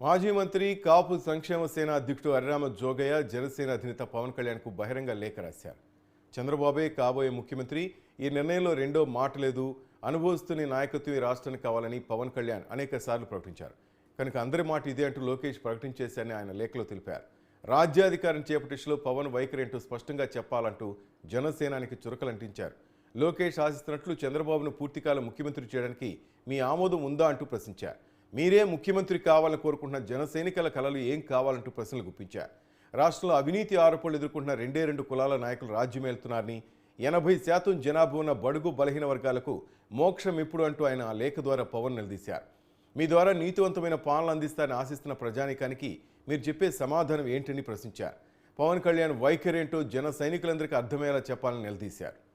మాజీ మంత్రి కాపు సంక్షేమ సేన అధ్యక్షుడు హరిరామ జోగయ్య జనసేన అధినేత పవన్ కళ్యాణ్కు బహిరంగ లేఖ రాశారు. చంద్రబాబే కాబోయే ముఖ్యమంత్రి ఈ నిర్ణయంలో రెండో మాట లేదు. అనుభవిస్తున్న నాయకత్వం ఈ రాష్ట్రానికి కావాలని పవన్ కళ్యాణ్ అనేక సార్లు ప్రకటించారు. కనుక అందరి మాట ఇదే అంటూ లోకేష్ ప్రకటించేశారని ఆయన లేఖలో తెలిపారు. రాజ్యాధికారం చేపట్టిలో పవన్ వైఖరి అంటూ స్పష్టంగా చెప్పాలంటూ జనసేనానికి చురకలంటించారు. లోకేష్ ఆశిస్తున్నట్లు చంద్రబాబును పూర్తికాల ముఖ్యమంత్రి చేయడానికి మీ ఆమోదం ఉందా అంటూ ప్రశ్నించారు. మీరే ముఖ్యమంత్రి కావాలని కోరుకుంటున్న జనసైనికల కళలు ఏం కావాలంటూ ప్రశ్నలు గుప్పించారు రాష్ట్రంలో అవినీతి ఆరోపణలు ఎదుర్కొంటున్న రెండే రెండు కులాల నాయకులు రాజ్యమేలుతున్నారని ఎనభై శాతం జనాభా ఉన్న బడుగు బలహీన వర్గాలకు మోక్షం ఎప్పుడు అంటూ ఆయన ఆ లేఖ ద్వారా పవన్ నిలదీశారు. మీ ద్వారా నీతివంతమైన పాలన అందిస్తారని ఆశిస్తున్న ప్రజానికానికి మీరు చెప్పే సమాధానం ఏంటని ప్రశ్నించారు. పవన్ కళ్యాణ్ వైఖరి ఏంటో జన సైనికులందరికీ అర్థమయ్యేలా చెప్పాలని నిలదీశారు.